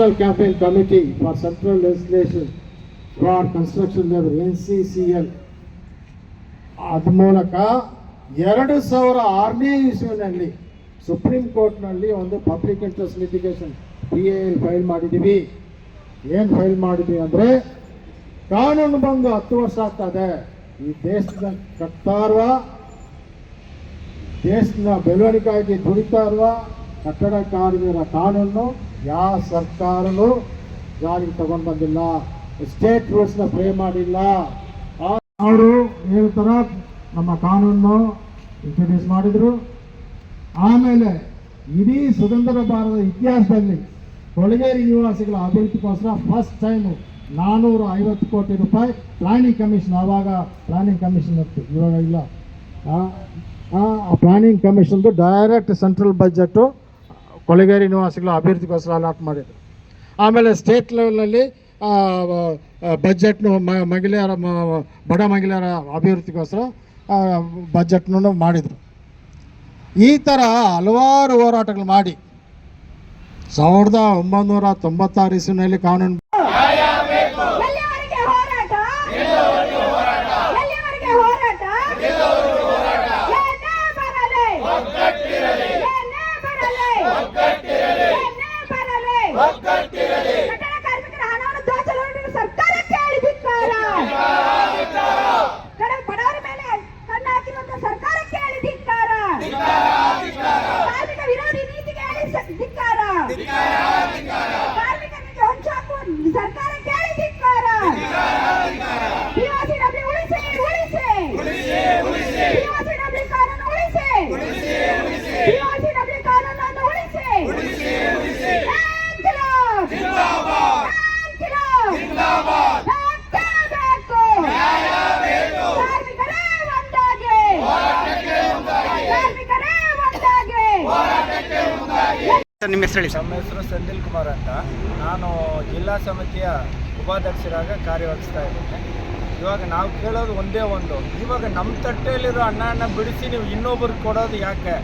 National Campaign Committee for Central Legislation for Construction Labor NCCL ಅದ ಮೂಲಕ ಎರಡು ಸಾವಿರ ಆರನೇ ಇಸ್ವಿನಲ್ಲಿ ಸುಪ್ರೀಂ ಕೋರ್ಟ್ನಲ್ಲಿ ಒಂದು public interest litigation P A file ಮಾಡಿದ್ದೀವಿ. ಏನು ಫೈಲ್ ಮಾಡಿದ್ದೀವಿ ಅಂದರೆ ಕಾನೂನು ಬಂದು ಹತ್ತು ವರ್ಷ ಆಗ್ತದೆ. ಈ ದೇಶದ ಕಟ್ತಾ ಇರುವ, ದೇಶದ ಬೆಳವಣಿಗೆಗಾಗಿ ದುಡಿತಾ ಇರುವ ಕಟ್ಟಡ ಕಾರ್ಮಿಕರ ಕಾನೂನು ಯಾವ ಸರ್ಕಾರನೂ ಜಾರಿಗೆ ತಗೊಂಡು ಬಂದಿಲ್ಲ ಸ್ಟೇಟ್ ರೂಲ್ಸ್ನ ಪ್ಲೇ ಮಾಡಿಲ್ಲ. ಅವರು ಹೇಳ್ತಾರ ನಮ್ಮ ಕಾನೂನು ಇಂಟ್ರೊಡ್ಯೂಸ್ ಮಾಡಿದ್ರು. ಆಮೇಲೆ ಇಡೀ ಸ್ವತಂತ್ರ ಭಾರತದ ಇತಿಹಾಸದಲ್ಲಿ ಕೊಳಗೇರಿ ನಿವಾಸಿಗಳ ಅಭಿವೃದ್ಧಿಗೋಸ್ಕರ ಫಸ್ಟ್ ಟೈಮು ನಾನ್ನೂರ ಐವತ್ತು ಕೋಟಿ ರೂಪಾಯಿ ಪ್ಲಾನಿಂಗ್ ಕಮಿಷನ್ ಆವಾಗ ಪ್ಲಾನಿಂಗ್ ಕಮಿಷನ್ ಇತ್ತು. ಇವಾಗ ಇಲ್ಲ. ಆ ಪ್ಲಾನಿಂಗ್ ಕಮಿಷನ್ದು ಡೈರೆಕ್ಟ್ ಸೆಂಟ್ರಲ್ ಬಜೆಟು ಕೊಳಗೇರಿ ನಿವಾಸಿಗಳ ಅಭಿವೃದ್ಧಿಗೋಸ್ಕರ ಅಲಾಟ್ ಮಾಡಿದರು. ಆಮೇಲೆ ಸ್ಟೇಟ್ ಲೆವೆಲಲ್ಲಿ ಬಜೆಟ್ನು ಮಹಿಳೆಯರ ಬಡ ಮಹಿಳೆಯರ ಅಭಿವೃದ್ಧಿಗೋಸ್ಕರ ಬಜೆಟ್ನೂ ಮಾಡಿದರು. ಈ ಥರ ಹಲವಾರು ಹೋರಾಟಗಳು ಮಾಡಿ, ಸಾವಿರದ ಒಂಬೈನೂರ ತೊಂಬತ್ತಾರು ಇಸ್ವಿನಲ್ಲಿ ಕಾನೂನು ಎಲ್ಲಿಯವರೆಗೆ ಹೋರಾಟ ಎಲ್ಲಿಯವರೆಗೆ ಹೋರಾಟ ಏನೇ ಬರಲಿ ಏನೇ ಬರಲಿ ಏನೇ ಬರಲಿ ಕಟ್ಟಡ ನಿಮ್ಮ ಹೆಸರು ನಮ್ಮ ಹೆಸರು ಸಂದಿಲ್ ಕುಮಾರ್ ಅಂತ. ನಾನು ಜಿಲ್ಲಾ ಸಮಿತಿಯ ಉಪಾಧ್ಯಕ್ಷರಾಗ ಕಾರ್ಯವಹಿಸ್ತಾ ಇದ್ದೇನೆ. ಇವಾಗ ನಾವು ಕೇಳೋದು ಒಂದೇ ಒಂದು. ಇವಾಗ ನಮ್ಮ ತಟ್ಟೆಯಲ್ಲಿರೋ ಅಣ್ಣ ಬಿಡಿಸಿ ನೀವು ಇನ್ನೊಬ್ರಿಗೆ ಕೊಡೋದು ಯಾಕೆ?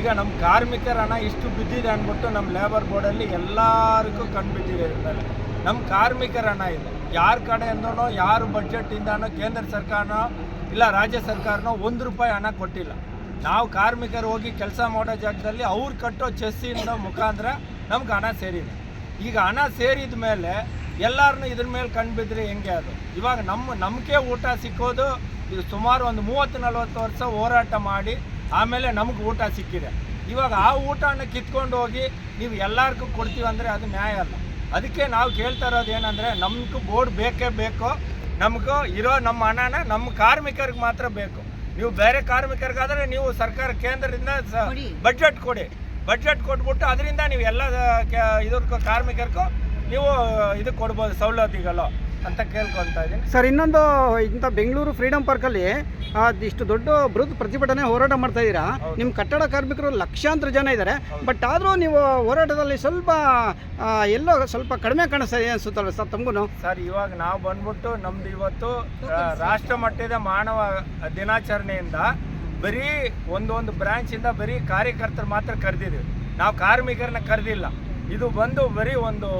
ಈಗ ನಮ್ಮ ಕಾರ್ಮಿಕರ ಹಣ ಇಷ್ಟು ಬಿದ್ದಿದೆ ಅಂದ್ಬಿಟ್ಟು ನಮ್ಮ ಲೇಬರ್ ಬೋರ್ಡಲ್ಲಿ ಎಲ್ಲರಿಗೂ ಕಂಡುಬಿಟ್ಟಿದೆ ಇದ್ರ ಮೇಲೆ. ನಮ್ಮ ಕಾರ್ಮಿಕರ ಹಣ ಇದೆ. ಯಾರ ಕಡೆಯಿಂದನೋ, ಯಾರು ಬಡ್ಜೆಟ್ಟಿಂದನೋ ಕೇಂದ್ರ ಸರ್ಕಾರನೋ, ಇಲ್ಲ ರಾಜ್ಯ ಸರ್ಕಾರನೋ ಒಂದು ರೂಪಾಯಿ ಹಣ ಕೊಟ್ಟಿಲ್ಲ. ನಾವು ಕಾರ್ಮಿಕರು ಹೋಗಿ ಕೆಲಸ ಮಾಡೋ ಜಾಗದಲ್ಲಿ ಅವ್ರು ಕಟ್ಟೋ ಚೆಸ್ಸಿಂದ ಮುಖಾಂತರ ನಮ್ಗೆ ಹಣ ಸೇರಿದೆ. ಈಗ ಹಣ ಸೇರಿದ ಮೇಲೆ ಎಲ್ಲರನ್ನೂ ಇದ್ರ ಮೇಲೆ ಕಂಡುಬಿದ್ರೆ ಹೆಂಗೆ ಅದು? ಇವಾಗ ನಮ್ಮ, ನಮಗೆ ಊಟ ಸಿಕ್ಕೋದು ಇದು ಸುಮಾರು ಒಂದು ಮೂವತ್ತು, ನಲ್ವತ್ತು ವರ್ಷ ಹೋರಾಟ ಮಾಡಿ ಆಮೇಲೆ ನಮಗೆ ಊಟ ಸಿಕ್ಕಿದೆ. ಇವಾಗ ಆ ಊಟನ ಕಿತ್ಕೊಂಡು ಹೋಗಿ ನೀವು ಎಲ್ಲರಿಗೂ ಕೊಡ್ತೀವಿ ಅಂದರೆ ಅದು ನ್ಯಾಯ ಅಲ್ಲ. ಅದಕ್ಕೆ ನಾವು ಕೇಳ್ತಾ ಇರೋದು ಏನಂದರೆ ನಮಗೂ ಬೋರ್ಡ್ ಬೇಕೇ ಬೇಕು, ನಮಗೂ ಇರೋ ನಮ್ಮ ಹಣನ ನಮ್ಮ ಕಾರ್ಮಿಕರಿಗೆ ಮಾತ್ರ ಬೇಕು. ನೀವು ಬೇರೆ ಕಾರ್ಮಿಕರಿಗಾದ್ರೆ ನೀವು ಸರ್ಕಾರ ಕೇಂದ್ರದಿಂದ ಬಜೆಟ್ ಕೊಡಿ. ಬಜೆಟ್ ಕೊಟ್ಬಿಟ್ಟು ಅದರಿಂದ ನೀವು ಎಲ್ಲ ಇದ್ರ ಕಾರ್ಮಿಕರಿಗೂ ನೀವು ಇದು ಕೊಡ್ಬೋದು ಸವಲತ್ತುಗಳು ಅಂತ ಕೇಳ್ಕೊತಾ ಇದ್ದೀನಿ. ಸರ್ ಇನ್ನೊಂದು ಇಂಥ ಬೆಂಗಳೂರು ಫ್ರೀಡಮ್ ಪಾರ್ಕಲ್ಲಿ ಇಷ್ಟು ದೊಡ್ಡ ಬೃಹತ್ ಪ್ರತಿಭಟನೆ ಹೋರಾಟ ಮಾಡ್ತಾ ಇದ್ದೀರಾ? ನಿಮ್ಮ ಕಟ್ಟಡ ಕಾರ್ಮಿಕರು ಲಕ್ಷಾಂತರ ಜನ ಇದ್ದಾರೆ. ಬಟ್ ಆದರೂ ನೀವು ಹೋರಾಟದಲ್ಲಿ ಸ್ವಲ್ಪ ಎಲ್ಲೋ ಸ್ವಲ್ಪ ಕಡಿಮೆ ಕಾಣಿಸ್ತಾ ಇದೆ ಅನ್ಸುತ್ತಲ್ಲ ಸರ್ ತಮಗೂ ಸರ್ ಇವಾಗ ನಾವು ಬಂದ್ಬಿಟ್ಟು ನಮ್ದು ಇವತ್ತು ರಾಷ್ಟ್ರ ಮಟ್ಟದ ಮಾನವ ದಿನಾಚರಣೆಯಿಂದ ಬರೀ ಒಂದೊಂದು ಬ್ರಾಂಚಿಂದ ಬರೀ ಕಾರ್ಯಕರ್ತರು ಮಾತ್ರ ಕರೆದಿದ್ದೀವಿ. ನಾವು ಕಾರ್ಮಿಕರನ್ನ ಕರೆದಿಲ್ಲ. ಇದು ಬಂದು ಬರೀ ಒಂದು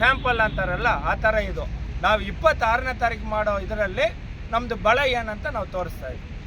ಸ್ಯಾಂಪಲ್ ಅಂತಾರಲ್ಲ ಆ ಥರ ಇದು. ನಾವು ಇಪ್ಪತ್ತಾರನೇ ತಾರೀಕು ಮಾಡೋ ಇದರಲ್ಲಿ ನಮ್ಮದು ಬಳ ಏನಂತ ನಾವು ತೋರಿಸ್ತಾ ಇದ್ದೀವಿ